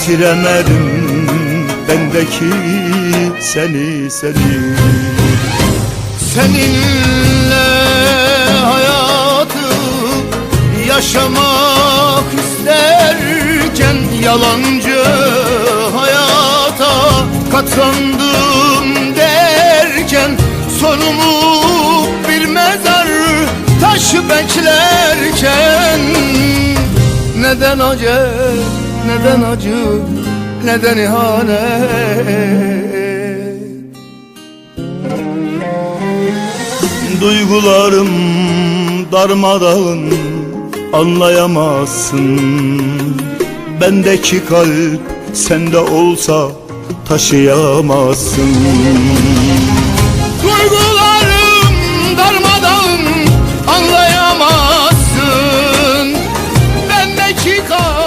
Bitiremedim bendeki seni seni. Seninle hayatı yaşamak isterken Yalancı hayata katlandım derken Sonumu bir mezar taşı beklerken Neden acı, neden acı, neden ihanet Duygularım darmadağın anlayamazsın. Bendeki kalp sende olsa taşıyamazsın. Duygularım darmadağın anlayamazsın. Bendeki kalp